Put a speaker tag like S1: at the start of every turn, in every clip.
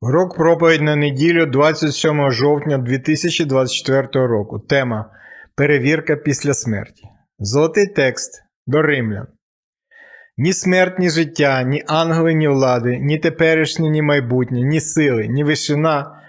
S1: Урок проповідь на неділю 27 жовтня 2024 року. Тема Перевірка після смерті. Золотий текст до римлян. Ні смерть, ні життя, ні ангели, ні влади, ні теперішнє, ні майбутнє, ні сили, ні вишина,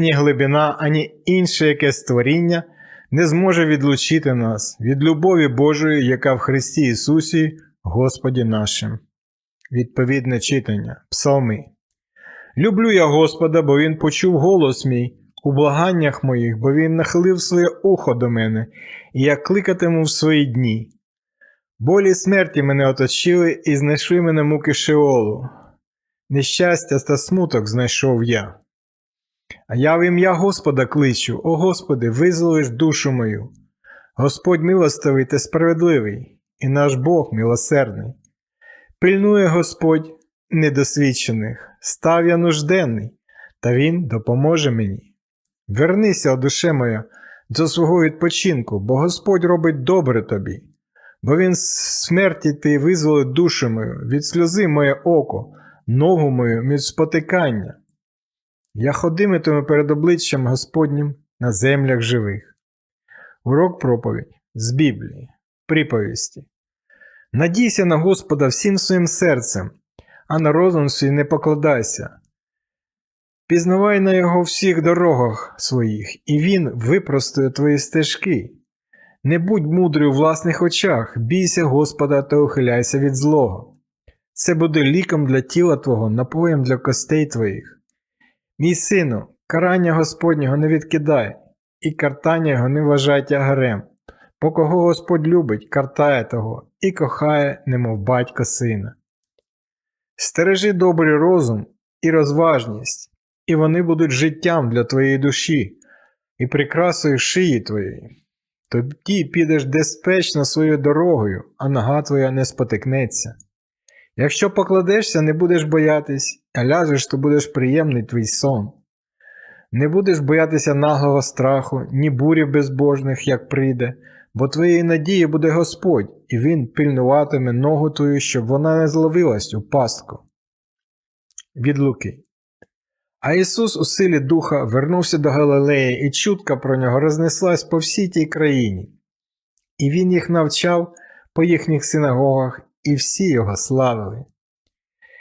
S1: ні глибина, ані інше яке створіння не зможе відлучити нас від любові Божої, яка в Христі Ісусі, Господі нашим. Відповідне читання. Псалми. Люблю я Господа, бо Він почув голос мій у благаннях моїх, бо Він нахилив своє ухо до мене, і я кликатиму в свої дні. Болі смерті мене оточили і знайшли мене муки Шеолу. Нещастя та смуток знайшов я. А я в ім'я Господа кличу, о Господи, визволиш душу мою. Господь милостивий та справедливий, і наш Бог милосердний. Пильнує Господь недосвідчених, став я нужденний, та Він допоможе мені. Вернися, душе моя, до свого відпочинку, бо Господь робить добре тобі, бо Він з смерті ти визволить душу мою, від сльози моє око, ногу мою від спотикання. Я ходитиму перед обличчям Господнім на землях живих. Урок проповідь з Біблії, приповісті. Надійся на Господа всім своїм серцем, а на розум свій не покладайся. Пізнавай на його всіх дорогах своїх, і він випростує твої стежки. Не будь мудрий у власних очах, бійся Господа та ухиляйся від злого. Це буде ліком для тіла твого, напоєм для костей твоїх. Мій сину, карання Господнього не відкидай, і картання його не вважай тягарем. По кого Господь любить, картає того, і кохає, немов батько сина. Стережи добрий розум і розважність, і вони будуть життям для твоєї душі і прикрасою шиї твоєї. Тоді підеш безпечно своєю дорогою, а нога твоя не спотикнеться. Якщо покладешся, не будеш боятись, а ляжеш, то будеш приємний твій сон. Не будеш боятися наглого страху, ні бурів безбожних, як прийде, бо твоєї надії буде Господь, і Він пильнуватиме ногу твою, щоб вона не зловилась у пастку. Від Луки. А Ісус у силі Духа вернувся до Галилеї, і чутка про нього рознеслась по всій тій країні. І Він їх навчав по їхніх синагогах, і всі його славили.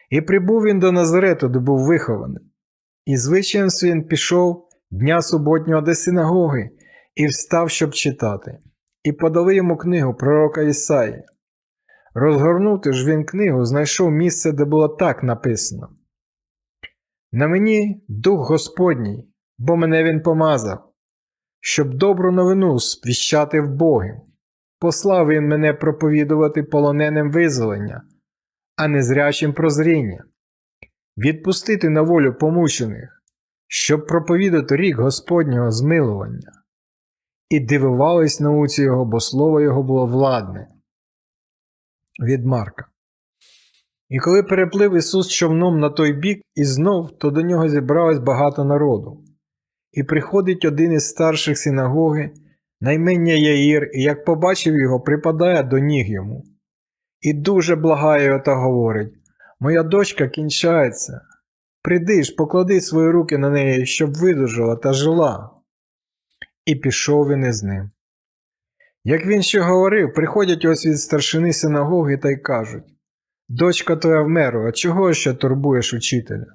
S1: І прибув він до Назарету, де був вихований. І звичаєм своїм пішов дня суботнього до синагоги і встав, щоб читати, і подали йому книгу пророка Ісаї. Розгорнути ж він книгу, знайшов місце, де було так написано. На мені дух Господній, бо мене він помазав, щоб добру новину сповіщати в Боги. Послав він мене проповідувати полоненим визволення, а незрячим прозріння, відпустити на волю помучених, щоб проповідати рік Господнього змилування. І дивувались науці його, бо слово його було владне. Від Марка. І коли переплив Ісус човном на той бік і знов, то до нього зібралось багато народу. І приходить один із старших синагоги, наймення Яїр, і як побачив його, припадає до ніг йому. І дуже благає його та говорить Моя дочка кінчається. Прийди ж, поклади свої руки на неї, щоб видужала та жила. І пішов він із ним. Як він ще говорив, приходять ось від старшини синагоги та й кажуть Дочка твоя вмерла, чого ще турбуєш учителя?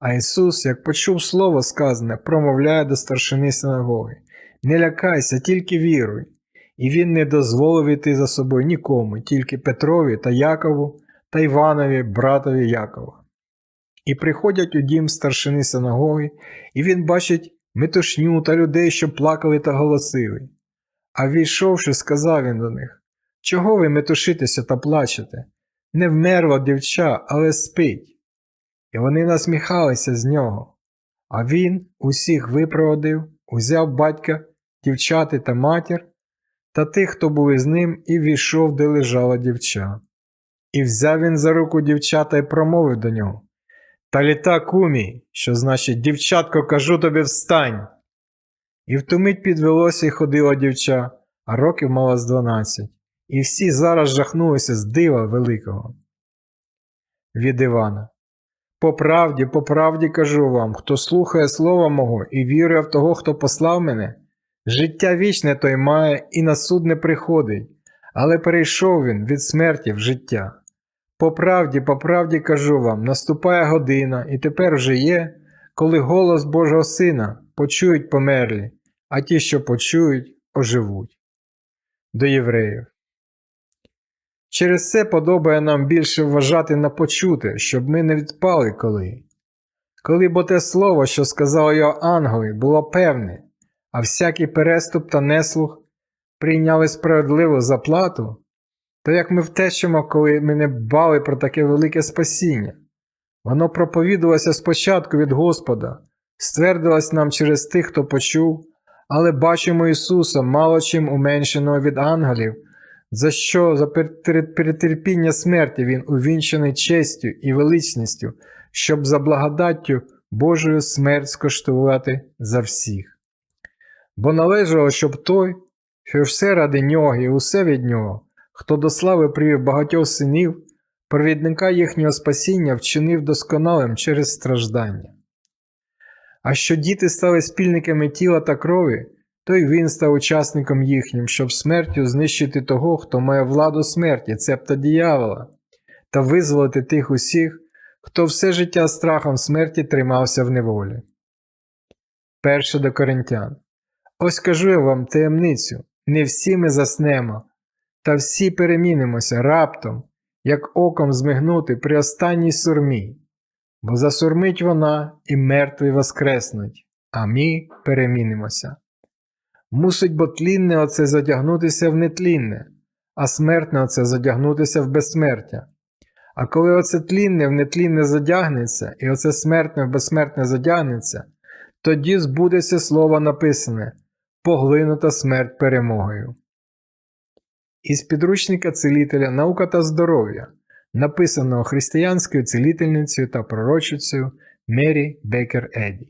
S1: А Ісус, як почув слово сказане, промовляє до старшини синагоги Не лякайся, тільки віруй. І він не дозволив іти за собою нікому, тільки Петрові та Якову та Іванові, братові Якова. І приходять у дім старшини синагоги, і він бачить метушню та людей, що плакали та голосили. А війшовши, сказав він до них Чого ви метушитеся та плачете? Не вмерла дівча, але спить. І вони насміхалися з нього. А він усіх випроводив, узяв батька, дівчати та матір та тих, хто були з ним, і війшов, де лежала дівча. І взяв він за руку дівчата і промовив до нього Та літа кумі, що значить, дівчатко, кажу тобі, встань. І втомить підвелося і ходила дівча, а років мала з дванадцять, і всі зараз жахнулися з дива великого. Від Івана. По правді, по правді кажу вам, хто слухає слова мого і вірує в того, хто послав мене, життя вічне той має і на суд не приходить, але перейшов він від смерті в життя. По правді, по правді кажу вам, наступає година, і тепер вже є, коли голос Божого Сина почують померлі, а ті, що почують, оживуть. До євреїв. Через це подобає нам більше вважати на почуте, щоб ми не відпали коли. Коли бо те слово, що сказав його ангели, було певне, а всякий переступ та неслух прийняли справедливу заплату, то як ми втечемо, коли ми не дбали про таке велике спасіння. Воно проповідувалося спочатку від Господа, ствердилось нам через тих, хто почув, але бачимо Ісуса мало чим уменшеного від ангелів, за що за перетерпіння смерті Він увінчений честю і величністю, щоб за благодаттю Божою смерть скоштувати за всіх. Бо належало, щоб той, що все ради нього і усе від нього, хто до слави привів багатьох синів, провідника їхнього спасіння вчинив досконалим через страждання. А що діти стали спільниками тіла та крові, то й він став учасником їхнім, щоб смертю знищити того, хто має владу смерті, цебто диявола, та визволити тих усіх, хто все життя страхом смерті тримався в неволі. Перше до Коринтян. Ось кажу я вам таємницю: не всі ми заснемо, та всі перемінимося раптом, як оком змигнути при останній сурмі, бо засурмить вона і мертві воскреснуть, а ми перемінимося. Мусить бо тлінне оце задягнутися в нетлінне, а смертне оце задягнутися в безсмертя. А коли оце тлінне в нетлінне задягнеться, і оце смертне в безсмертне задягнеться, тоді збудеться слово написане поглинута смерть перемогою. Із підручника цілителя Наука та здоров'я, написаного християнською цілительницею та пророчицею Мері Бекер Еді.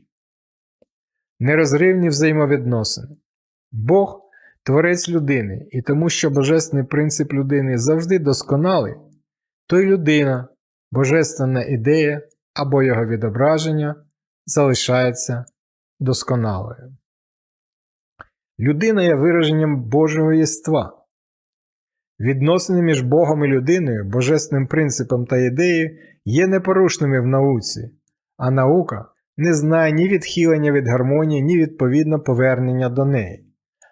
S1: Нерозривні взаємовідносини. Бог творець людини, і тому, що божественний принцип людини завжди досконалий, то й людина, божественна ідея або його відображення залишається досконалою. Людина є вираженням Божого єства. Відносини між Богом і людиною, божественним принципом та ідеєю є непорушними в науці, а наука не знає ні відхилення від гармонії, ні відповідно повернення до неї,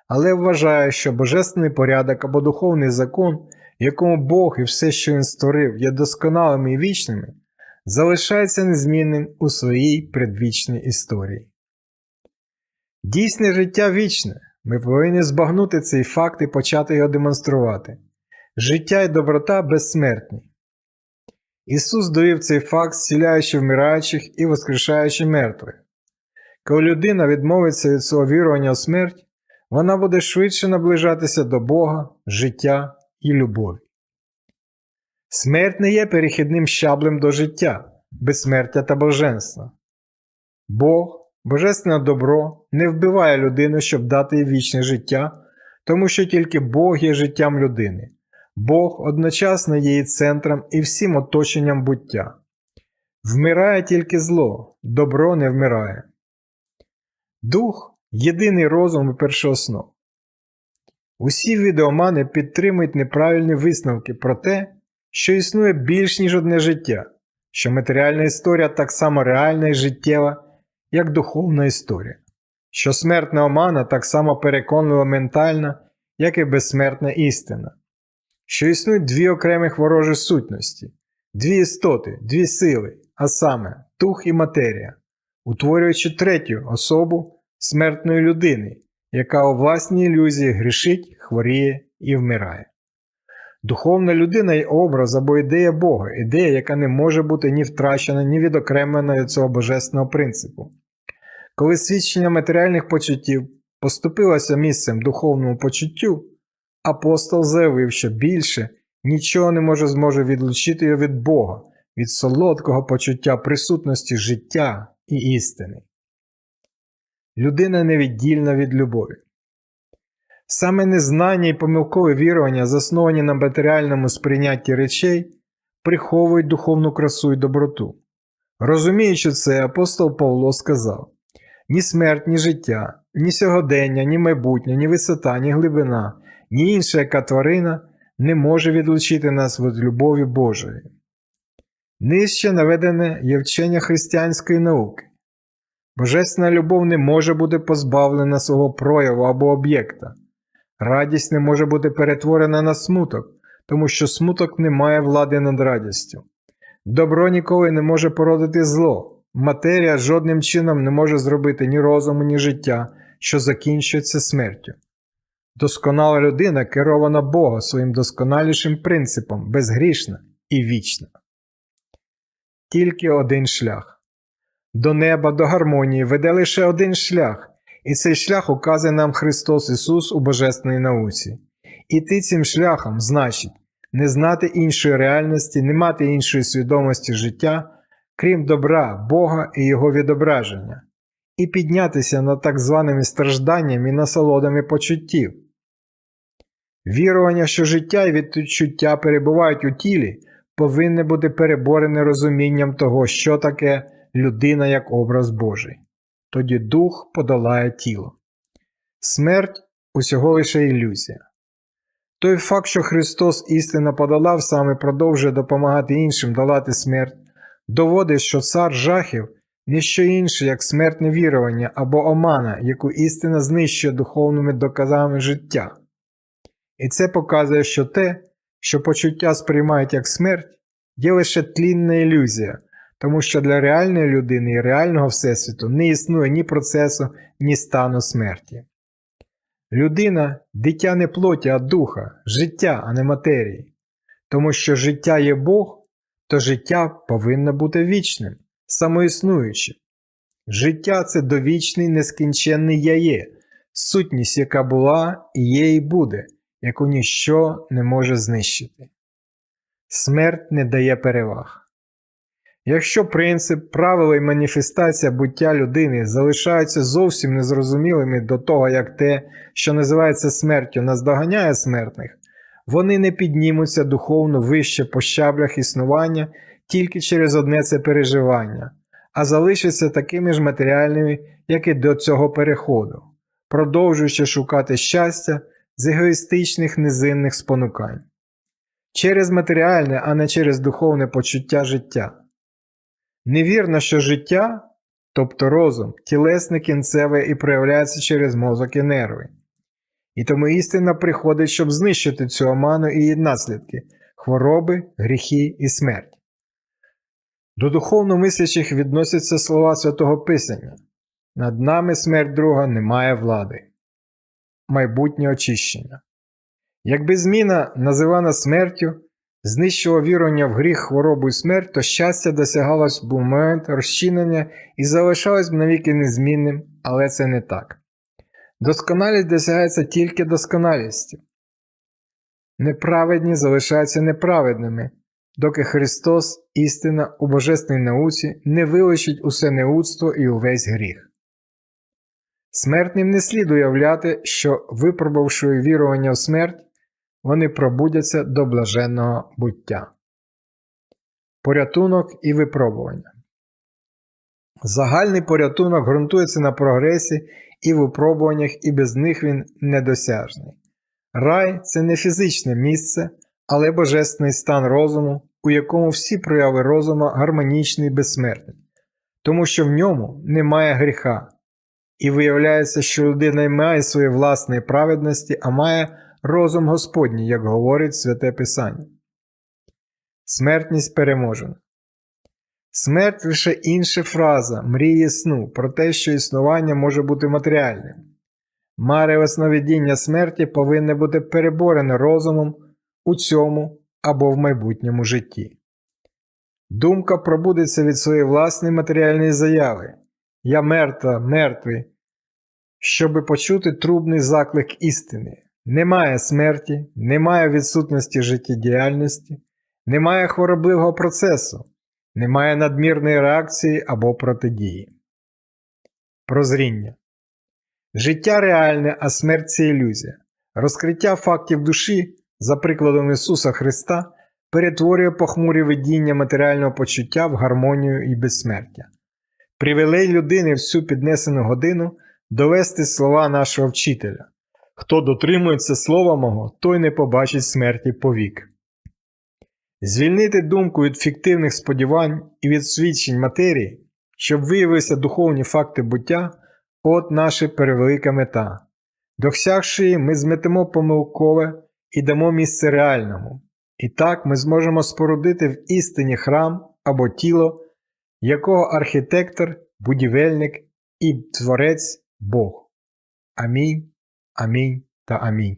S1: але вважає, що божественний порядок або духовний закон, якому Бог і все, що він створив, є досконалими і вічними, залишається незмінним у своїй предвічній історії. Дійсне життя вічне. Ми повинні збагнути цей факт і почати його демонструвати. Життя і доброта безсмертні. Ісус довів цей факт, зціляючи вмираючих і воскрешаючи мертвих. Коли людина відмовиться від свого вірування у смерть, вона буде швидше наближатися до Бога, життя і любові. Смерть не є перехідним щаблем до життя, безсмертя та блаженства. Бог Божественне добро не вбиває людину, щоб дати їй вічне життя, тому що тільки Бог є життям людини. Бог одночасно є її центром і всім оточенням буття. Вмирає тільки зло, добро не вмирає. Дух єдиний розум і першооснов. Усі відеомани підтримують неправильні висновки про те, що існує більш ніж одне життя, що матеріальна історія так само реальна і життєва як духовна історія, що смертна омана так само переконлива ментальна, як і безсмертна істина, що існують дві окремих ворожі сутності, дві істоти, дві сили, а саме дух і матерія, утворюючи третю особу смертної людини, яка у власній ілюзії грішить, хворіє і вмирає. Духовна людина є образ або ідея Бога, ідея, яка не може бути ні втрачена, ні відокремлена від цього божественного принципу. Коли свідчення матеріальних почуттів поступилося місцем духовному почуттю, апостол заявив, що більше нічого не може зможе відлучити його від Бога, від солодкого почуття присутності життя і істини. Людина невіддільна від любові. Саме незнання і помилкове вірування, засновані на матеріальному сприйнятті речей, приховують духовну красу і доброту. Розуміючи це, апостол Павло сказав: ні смерть, ні життя, ні сьогодення, ні майбутнє, ні висота, ні глибина, ні інша яка тварина не може відлучити нас від любові Божої. Нижче наведене є вчення християнської науки. Божественна любов не може бути позбавлена свого прояву або об'єкта. Радість не може бути перетворена на смуток, тому що смуток не має влади над радістю. Добро ніколи не може породити зло. Матерія жодним чином не може зробити ні розуму, ні життя, що закінчується смертю. Досконала людина керована Бога своїм досконалішим принципом, безгрішна і вічна. Тільки один шлях. До неба, до гармонії веде лише один шлях, і цей шлях указує нам Христос Ісус у Божественній науці. Іти цим шляхом значить не знати іншої реальності, не мати іншої свідомості життя, крім добра, Бога і Його відображення, і піднятися над так званими стражданнями і насолодами почуттів. Вірування, що життя і відчуття перебувають у тілі, повинне бути переборене розумінням того, що таке людина як образ Божий. Тоді дух подолає тіло. Смерть усього лише ілюзія. Той факт, що Христос істинно подолав саме продовжує допомагати іншим долати смерть, доводить, що цар жахів не що інше, як смертне вірування або омана, яку істина знищує духовними доказами життя. І це показує, що те, що почуття сприймають як смерть, є лише тлінна ілюзія, тому що для реальної людини і реального Всесвіту не існує ні процесу, ні стану смерті. Людина дитя не плоті, а духа, життя, а не матерії. Тому що життя є Бог, то життя повинно бути вічним, самоіснуючим. Життя це довічний нескінченний я є, сутність, яка була і є і буде, яку ніщо не може знищити. Смерть не дає переваг. Якщо принцип, правила і маніфестація буття людини залишаються зовсім незрозумілими до того, як те, що називається смертю, наздоганяє смертних, вони не піднімуться духовно вище по щаблях існування тільки через одне це переживання, а залишаться такими ж матеріальними, як і до цього переходу, продовжуючи шукати щастя з егоїстичних низинних спонукань. Через матеріальне, а не через духовне почуття життя. Невірно, що життя, тобто розум, тілесне кінцеве і проявляється через мозок і нерви. І тому істина приходить, щоб знищити цю оману і її наслідки хвороби, гріхи і смерть. До духовно мислячих відносяться слова Святого Писання над нами смерть друга не має влади. Майбутнє очищення. Якби зміна, називана смертю, знищило вірування в гріх, хворобу і смерть, то щастя досягалось в момент розчинення і залишалось б навіки незмінним, але це не так. Досконалість досягається тільки досконалістю. Неправедні залишаються неправедними, доки Христос, істина у божественній науці, не вилучить усе неудство і увесь гріх. Смертним не слід уявляти, що, випробувавши вірування в смерть, вони пробудяться до блаженного буття. Порятунок і випробування. Загальний порятунок ґрунтується на прогресі і випробуваннях, і без них він недосяжний. Рай це не фізичне місце, але божественний стан розуму, у якому всі прояви розуму гармонічні і безсмертні, тому що в ньому немає гріха, і виявляється, що людина не має своєї власної праведності, а має розум Господній, як говорить Святе Писання. Смертність переможена. Смерть лише інша фраза мрії сну про те, що існування може бути матеріальним. Маре сновидіння смерті повинне бути переборене розумом у цьому або в майбутньому житті. Думка пробудеться від своєї власної матеріальної заяви Я мертва, мертвий, щоби почути трубний заклик істини. Немає смерті, немає відсутності життєдіяльності, немає хворобливого процесу, немає надмірної реакції або протидії. Прозріння. Життя реальне, а смерть це ілюзія. Розкриття фактів душі, за прикладом Ісуса Христа, перетворює похмурі видіння матеріального почуття в гармонію і безсмертя. Привелей людини в цю піднесену годину довести слова нашого вчителя. Хто дотримується слова мого, той не побачить смерті повік. Звільнити думку від фіктивних сподівань і від свідчень матерії, щоб виявилися духовні факти буття, от наша перевелика мета. Досягши її, ми зметемо помилкове і дамо місце реальному. І так ми зможемо спорудити в істині храм або тіло, якого архітектор, будівельник і творець Бог. Амінь, амінь та амінь.